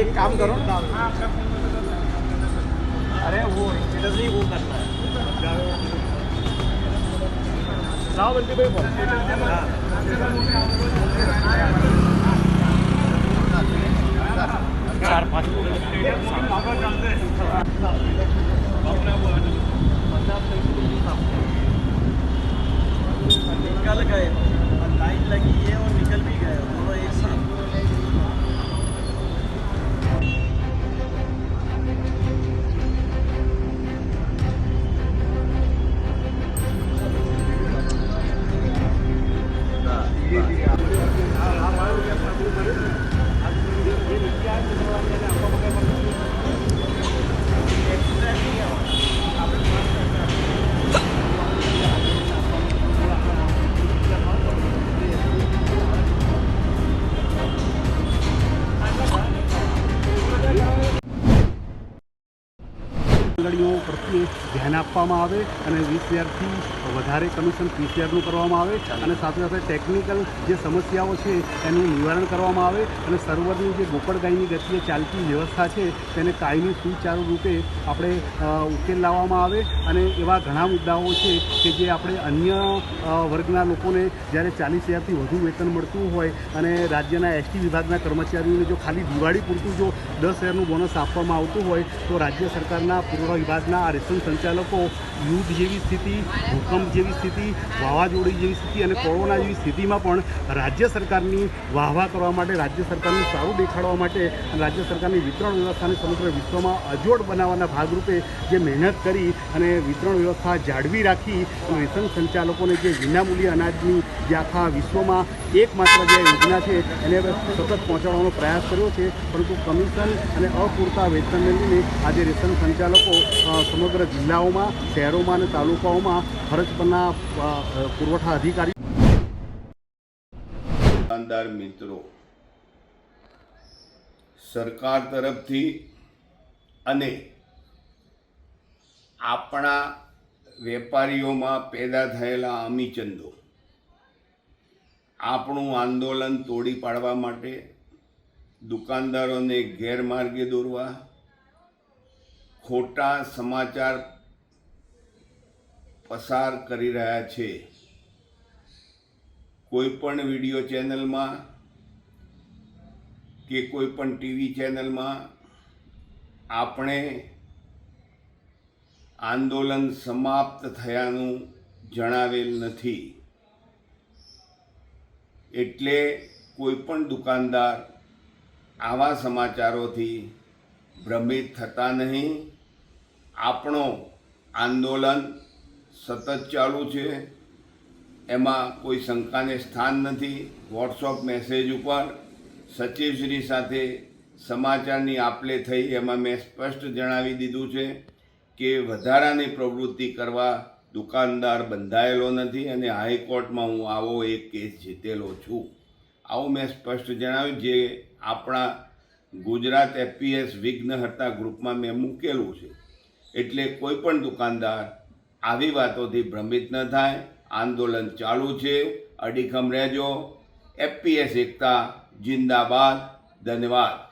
एक काम करो ना अरे वो स्टेटस नहीं वो करना है लाओ बंदी भाई ધ્યાન આપવામાં આવે અને વીસ હજારથી વધારે કમિશન ત્રીસ હજારનું કરવામાં આવે. અને સાથે સાથે ટેકનિકલ જે સમસ્યાઓ છે એનું નિવારણ કરવામાં આવે અને સર્વરની જે ગોકળગાયની ગતિએ ચાલતી વ્યવસ્થા છે તેને કાયમી સુચારુ રૂપે આપણે ઉકેલ લાવવામાં આવે. અને એવા ઘણા મુદ્દાઓ છે કે જે આપણે અન્ય વર્ગના લોકોને જ્યારે ચાલીસ હજારથી વધુ વેતન મળતું હોય અને રાજ્યના એસટી વિભાગના કર્મચારીઓને જો ખાલી દિવાળી પૂરતું જો દસ હજારનું બોનસ આપવામાં આવતું હોય તો રાજ્ય સરકારના પૂર્વ વિભાગના આ રેશન સંચાલકો, યુદ્ધ જેવી સ્થિતિ, ભૂકંપ જેવી સ્થિતિ, વાવાઝોડી જેવી સ્થિતિ અને કોરોના જેવી સ્થિતિમાં પણ રાજ્ય સરકારની વાહવા કરવા માટે, રાજ્ય સરકારનું સારું દેખાડવા માટે અને રાજ્ય સરકારની વિતરણ વ્યવસ્થાને સમગ્ર વિશ્વમાં અજોડ બનાવવાના ભાગરૂપે જે મહેનત કરી અને વિતરણ વ્યવસ્થા જાળવી રાખી અને રેશન સંચાલકોને જે વિનામૂલ્ય અનાજની જે આખા વિશ્વમાં એકમાત્ર જે યોજના છે, એને સતત પહોંચાડવાનો પ્રયાસ કર્યો છે. પરંતુ કમિશન અને અપૂરતા વેતનને લઈને આજે રેશન સંચાલકો સમગ્ર જિલ્લાઓમાં, શહેરોમાં અને તાલુકાઓમાં ફરજ પરના પુરવઠા અધિકારી દુકાનદાર મિત્રો, સરકાર તરફથી અને આપણા વેપારીઓમાં પેદા થયેલા અમીચંદો. આપણું આંદોલન તોડી પાડવા માટે દુકાનદારોને ગેરમાર્ગે દોરવા, ખોટા સમાચાર પસાર કરી રહ્યા છે. કોઈ પણ વીડિયો ચેનલમાં કે કોઈ પણ ટીવી ચેનલમાં આપણે આંદોલન સમાપ્ત થયાનું જણાવેલ નથી. એટલે કોઈ પણ દુકાનદાર આવા સમાચારોથી ભ્રમિત થતા નહીં. આપણો આંદોલન સતત ચાલુ છે. એમાં કોઈ શંકાને સ્થાન નથી. વોટ્સઅપ મેસેજ ઉપર સચિવશ્રી સાથે સમાચારની આપલે થઈ એમાં મેં સ્પષ્ટ જણાવી દીધું છે. કે વધારાની પ્રવૃત્તિ કરવા દુકાનદાર બંધાયેલો નથી અને હાઈકોર્ટમાં હું આવો એક કેસ જીતેલો છું. આવું મેં સ્પષ્ટ જણાવ્યું જે આપણા ગુજરાત એફપીએસ વિઘ્નહર્તા ગ્રુપમાં મેં મૂકેલું છે. એટલે કોઈ પણ દુકાનદાર આવી વાતોથી ભ્રમિત ન થાય. આંદોલન ચાલુ છે, અડીખમ રહેજો. એફપીએસ એકતા, જિંદાબાદ, ધન્યવાદ.